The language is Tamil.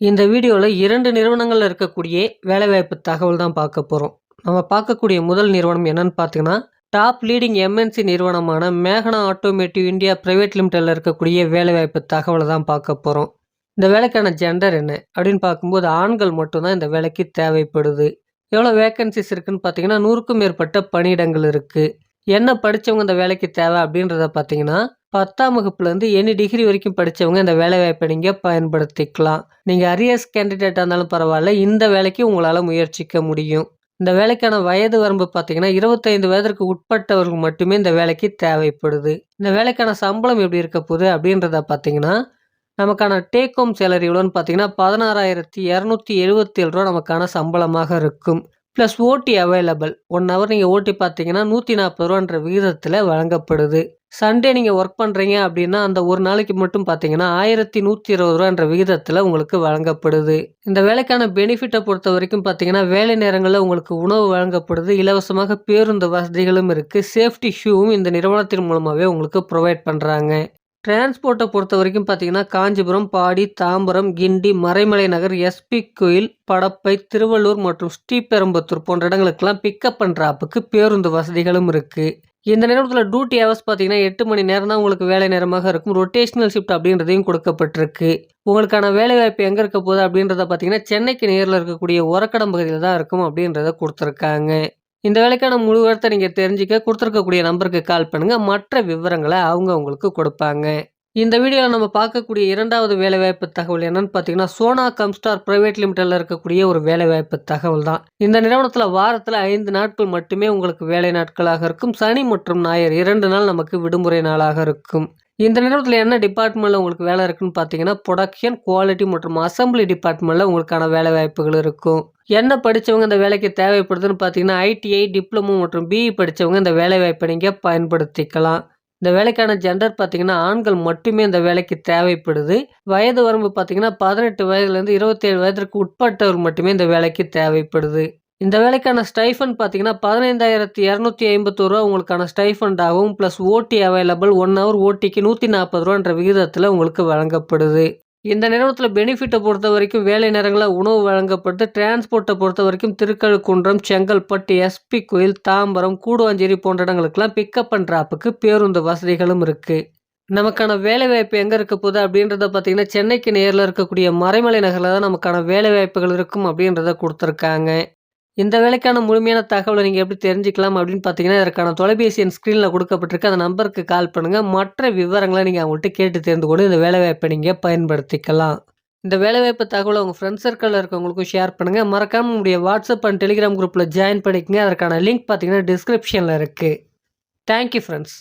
இந்த வீடியோவில் இரண்டு நிறுவனங்களில் இருக்கக்கூடிய வேலைவாய்ப்பு தகவல் தான் பார்க்க போகிறோம் நம்ம பார்க்கக்கூடிய முதல் நிறுவனம் என்னன்னு பார்த்தீங்கன்னா டாப் லீடிங் எம்என்சி நிறுவனமான மேகனா ஆட்டோமேட்டிவ் இந்தியா பிரைவேட் லிமிடெடில் இருக்கக்கூடிய வேலைவாய்ப்பு தகவலை தான் பார்க்க போகிறோம் இந்த வேலைக்கான ஜெண்டர் என்ன அப்படின்னு பார்க்கும்போது ஆண்கள் மட்டும்தான் இந்த வேலைக்கு தேவைப்படுது. எவ்வளோ வேக்கன்சிஸ் இருக்குன்னு பார்த்தீங்கன்னா நூறுக்கும் மேற்பட்ட பணியிடங்கள் இருக்குது என்ன படித்தவங்க இந்த வேலைக்கு தேவை அப்படின்றத பார்த்தீங்கன்னா பத்தாம் வகுப்புலேருந்து எனி டிகிரி வரைக்கும் படித்தவங்க இந்த வேலைவாய்ப்பை நீங்கள் பயன்படுத்திக்கலாம். நீங்கள் அரியர்ஸ் கேண்டிடேட்டாக இருந்தாலும் பரவாயில்ல இந்த வேலைக்கு உங்களால் முயற்சிக்க முடியும். இந்த வேலைக்கான வயது வரம்பு பார்த்தீங்கன்னா இருபத்தைந்து வயதிற்கு உட்பட்டவர்கள் மட்டுமே இந்த வேலைக்கு தேவைப்படுது. இந்த வேலைக்கான சம்பளம் எப்படி இருக்க போகுது அப்படின்றத பார்த்தீங்கன்னா நமக்கான டேக் ஹோம் சேலரி எவ்வளோன்னு பார்த்தீங்கன்னா பதினாறாயிரத்தி இரநூத்தி எழுபத்தி ஏழு ரூபா நமக்கான சம்பளமாக இருக்கும். ப்ளஸ் ஓடி அவைலபிள் ஒன் ஹவர் நீங்கள் ஓட்டி பார்த்தீங்கன்னா நூற்றி நாற்பது ரூபான்ற விகிதத்தில் வழங்கப்படுது. சண்டே நீங்கள் ஒர்க் பண்ணுறீங்க அப்படின்னா அந்த ஒரு நாளைக்கு மட்டும் பார்த்தீங்கன்னா ஆயிரத்தி நூற்றி இருபது ரூபான்ற விகிதத்தில் உங்களுக்கு வழங்கப்படுது. இந்த வேலைக்கான பெனிஃபிட்டை பொறுத்த வரைக்கும் பார்த்தீங்கன்னா வேலை நேரங்களில் உங்களுக்கு உணவு வழங்கப்படுது. இலவசமாக பேருந்து வசதிகளும் இருக்குது சேஃப்டி ஷூவும் இந்த நிறுவனத்தின் மூலமாகவே உங்களுக்கு ப்ரொவைட் பண்ணுறாங்க டிரான்ஸ்போர்ட்டை பொறுத்த வரைக்கும் பார்த்தீங்கன்னா காஞ்சிபுரம் பாடி தாம்பரம் கிண்டி மறைமலை நகர் எஸ்பி கோயில் படப்பை திருவள்ளூர் மற்றும் ஸ்ரீபெரும்புத்தூர் போன்ற இடங்களுக்கெல்லாம் பிக்கப் பண்ணுற ஆப்புக்கு பேருந்து வசதிகளும் இருக்குது இந்த நேரத்தில் டியூட்டி ஹவர்ஸ் பார்த்தீங்கன்னா எட்டு மணி நேரம் தான் உங்களுக்கு வேலை நேரமாக இருக்கும். ரொட்டேஷனல் ஷிஃப்ட் அப்படின்றதையும் கொடுக்கப்பட்டிருக்கு. உங்களுக்கான வேலை வாய்ப்பு எங்கே இருக்க போகுது அப்படின்றத பார்த்தீங்கன்னா சென்னைக்கு நேரில் இருக்கக்கூடிய உரக்கடம் பகுதியில் தான் இருக்கும் அப்படின்றத கொடுத்துருக்காங்க. இந்த வேலைக்கான முழு விவரத்தை நீங்கள் தெரிஞ்சுக்க கொடுத்துருக்கக்கூடிய நம்பருக்கு கால் பண்ணுங்கள் மற்ற விவரங்களை அவங்க உங்களுக்கு கொடுப்பாங்க. இந்த வீடியோவில் நம்ம பார்க்கக்கூடிய இரண்டாவது வேலைவாய்ப்பு தகவல் என்னன்னு பார்த்தீங்கன்னா சோனா கம்ஸ்டார் பிரைவேட் லிமிடெடில் இருக்கக்கூடிய ஒரு வேலைவாய்ப்பு தகவல் தான். இந்த நிறுவனத்தில் வாரத்தில் ஐந்து நாட்கள் மட்டுமே உங்களுக்கு வேலை நாட்களாக இருக்கும். சனி மற்றும் ஞாயிறு இரண்டு நாள் நமக்கு விடுமுறை நாளாக இருக்கும். இந்த நிறுவனத்தில் என்ன டிபார்ட்மெண்ட்டில் உங்களுக்கு வேலை இருக்குன்னு பார்த்தீங்கன்னா ப்ரொடக்ஷன் குவாலிட்டி மற்றும் அசம்பிளி டிபார்ட்மெண்ட்டில் உங்களுக்கான வேலை வாய்ப்புகள் இருக்கும். என்ன படித்தவங்க இந்த வேலைக்கு தேவைப்படுதுன்னு பார்த்தீங்கன்னா ஐடிஐ டிப்ளமோ மற்றும் பிஇ படித்தவங்க இந்த வேலை வாய்ப்பை நீங்கள் பயன்படுத்திக்கலாம். இந்த வேலைக்கான ஜெண்டர் பார்த்தீங்கன்னா ஆண்கள் மட்டுமே இந்த வேலைக்கு தேவைப்படுது. வயது வரம்பு பார்த்தீங்கன்னா பதினெட்டு வயதுலேருந்து இருபத்தேழு வயதிற்கு உட்பட்டவர் மட்டுமே இந்த வேலைக்கு தேவைப்படுது. இந்த வேலைக்கான ஸ்டைஃபன் பார்த்தீங்கன்னா பதினைந்தாயிரத்தி இரநூத்தி ஐம்பத்தோரு ரூபா உங்களுக்கான ஸ்டைஃபண்ட் ஆகும். ப்ளஸ் ஓடி அவைலபிள் ஒன் ஹவர் ஓட்டிக்கு நூற்றி நாற்பது ரூபான்ற விகிதத்தில் உங்களுக்கு வழங்கப்படுது. இந்த நிறுவனத்தில் பெனிஃபிட்டை பொறுத்த வரைக்கும் வேலை நேரங்களில் உணவு வழங்கப்படுது டிரான்ஸ்போர்ட்டை பொறுத்த வரைக்கும் திருக்கழுக்குன்றம் செங்கல்பட்டு எஸ்பி கோயில் தாம்பரம் கூடுவாஞ்சேரி போன்ற இடங்களுக்கெல்லாம் பிக்கப் அண்ட் ட்ராப்புக்கு பேருந்து வசதிகளும் இருக்குது நமக்கான வேலைவாய்ப்பு எங்கே இருக்க போகுது அப்படின்றத பார்த்தீங்கன்னா சென்னைக்கு நேரில் இருக்கக்கூடிய மறைமலை நகரில் தான் நமக்கான வேலைவாய்ப்புகள் இருக்கும் அப்படின்றத கொடுத்துருக்காங்க. இந்த வேலைக்கான முழுமையான தகவலை நீங்கள் எப்படி தெரிஞ்சுக்கலாம் அப்படின்னு பார்த்தீங்கன்னா இதற்கான தொலைபேசி என் ஸ்க்ரீனில் கொடுக்கப்பட்டிருக்கு. அந்த நம்பருக்கு கால் பண்ணுங்கள் மற்ற விவரங்களை நீங்கள் அவங்கள்ட்ட கேட்டு தெரிந்து கொண்டு இந்த வேலைவாய்ப்பை நீங்கள் பயன்படுத்திக்கலாம். இந்த வேலைவாய்ப்பு தகவலை உங்கள் ஃப்ரெண்ட்ஸ் சர்க்கிளில் இருக்கவங்களுக்கும் ஷேர் பண்ணுங்கள் மறக்காமல் உங்களுடைய வாட்ஸ்அப் அண்ட் டெலிகிராம் குரூப்பில் ஜாயின் பண்ணிக்கங்க. அதற்கான லிங்க் பார்த்தீங்கன்னா டிஸ்கிரிப்ஷனில் இருக்குது தேங்க்யூ ஃப்ரெண்ட்ஸ்